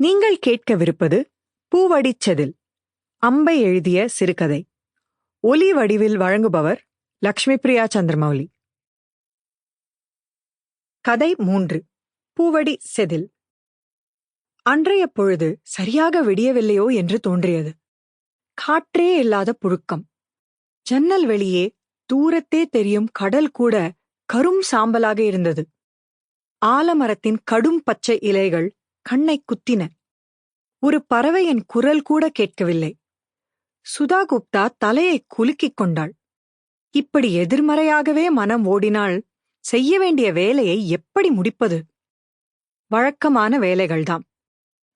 நீங்கள் கேட்கவிருப்பது பூவடிச்சதில். அம்பை எழுதிய சிறுகதை. ஒலி வடிவில் வழங்குபவர் லக்ஷ்மி பிரியா சந்திரமௌலி. கதை மூன்று. பூவடி செதில். அன்றைய பொழுது சரியாக விடியவில்லையோ என்று தோன்றியது. காற்றே இல்லாத புழுக்கம். ஜன்னல் வெளியே தூரத்தே தெரியும் கடல் கூட கரும் சாம்பலாக இருந்தது. ஆலமரத்தின் கடும் பச்சை இலைகள் கண்ணை குத்தின. ஒரு பறவையின் குரல் கூட கேட்கவில்லை. சுதா குப்தா தலையை குலுக்கிக் கொண்டாள். இப்படி எதிர்மறையாகவே மனம் ஓடினால் செய்ய வேண்டிய வேலையை எப்படி முடிப்பது? வழக்கமான வேலைகள்தாம்.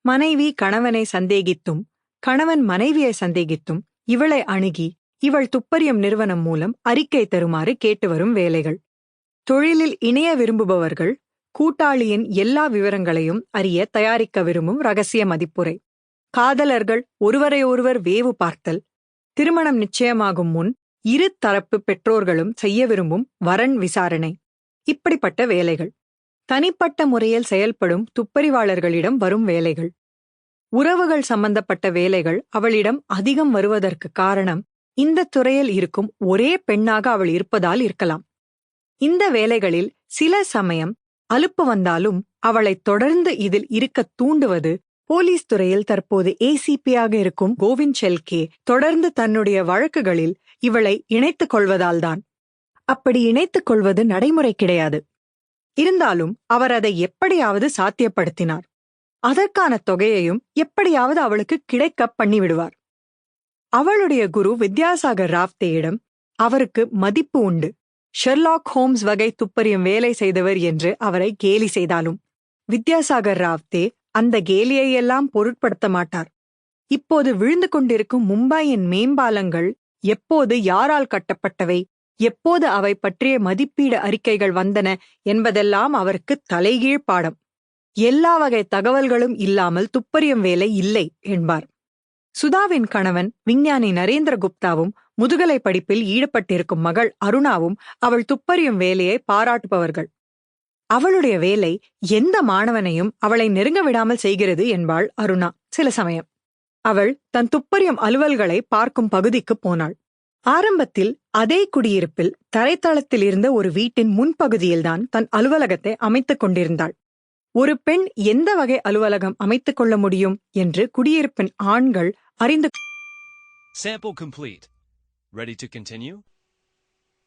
மனைவி கணவனை சந்தேகித்தும் கணவன் மனைவியை சந்தேகித்தும் இவளை அணுகி இவள் துப்பறியும் நிறுவனம் மூலம் அறிக்கை தருமாறு கேட்டு வரும் வேலைகள். தொழிலில் இணைய விரும்புபவர்கள் கூட்டாளியின் எல்லா விவரங்களையும் அறிய தயாரிக்க விரும்பும் ரகசிய மதிப்புரை. காதலர்கள் ஒருவரையொருவர் வேவு பார்த்தல். திருமணம் நிச்சயமாகும் முன் இரு தரப்பு பெற்றோர்களும் செய்ய விரும்பும் வரன் விசாரணை. இப்படிப்பட்ட வேலைகள். தனிப்பட்ட முறையில் செயல்படும் துப்பறிவாளர்களிடம் வரும் வேலைகள். உறவுகள் சம்பந்தப்பட்ட வேலைகள் அவளிடம் அதிகம் வருவதற்கு காரணம் இந்த துறையில் இருக்கும் ஒரே பெண்ணாக அவள் இருப்பதால் இருக்கலாம். இந்த வேலைகளில் சில சமயம் அலுப்பு வந்தாலும் அவளை தொடர்ந்து இதில் இருக்க தூண்டுவது போலீஸ் துறையில் தற்போது ஏசிபியாக இருக்கும் கோவிந்த் ஷெல்கே தொடர்ந்து தன்னுடைய வழக்குகளில் இவளை இணைத்துக் கொள்வதால்தான். அப்படி இணைத்துக் கொள்வது நடைமுறை கிடையாது. இருந்தாலும் அவர் அதை எப்படியாவது சாத்தியப்படுத்தினார். அதற்கான தொகையையும் எப்படியாவது அவளுக்கு கிடைக்க பண்ணிவிடுவார். அவளுடைய குரு வித்யாசாகர் ராவ்தேயிடம் அவருக்கு மதிப்பு உண்டு. ஷெர்லாக் ஹோம்ஸ் வகை துப்பறியும் வேலை செய்தவர் என்று அவரை கேலி செய்தாலும். வித்யாசாகர் ராவ்தே அந்த கேலியையெல்லாம் பொருட்படுத்த மாட்டார். இப்போது விழுந்து கொண்டிருக்கும் மும்பையின் மேம்பாலங்கள் எப்போது யாரால் கட்டப்பட்டவை? எப்போது அவை பற்றிய மதிப்பீடு அறிக்கைகள் வந்தன என்பதெல்லாம் அவருக்கு தலைகீழ் பாடம். எல்லா வகை தகவல்களும் இல்லாமல் துப்பறியும் வேலை இல்லை என்பார். சுதாவின் கணவன் விஞ்ஞானி நரேந்திர குப்தாவும் முதுகலை படிப்பில் ஈடுபட்டிருக்கும் மகள் அருணாவும் அவள் துப்பறியும் வேலையை பாராட்டுபவர்கள். அவளுடைய வேலை எந்த மாணவனையும் அவளை நெருங்க விடாமல் செய்கிறது என்பாள் அருணா. சில சமயம் அவள் தன் துப்பறியும் அலுவல்களை பார்க்கும் பகுதிக்கு போனாள். ஆரம்பத்தில் அதே குடியிருப்பில் தரைத்தளத்தில் இருந்த ஒரு வீட்டின் முன்பகுதியில்தான் தன் அலுவலகத்தை அமைத்துக் கொண்டிருந்தாள். ஒரு பெண் எந்த வகை அலுவலகம் அமைத்துக் கொள்ள முடியும் என்று குடியிருப்பின் ஆண்கள் அறிந்து Sample complete. Ready to continue?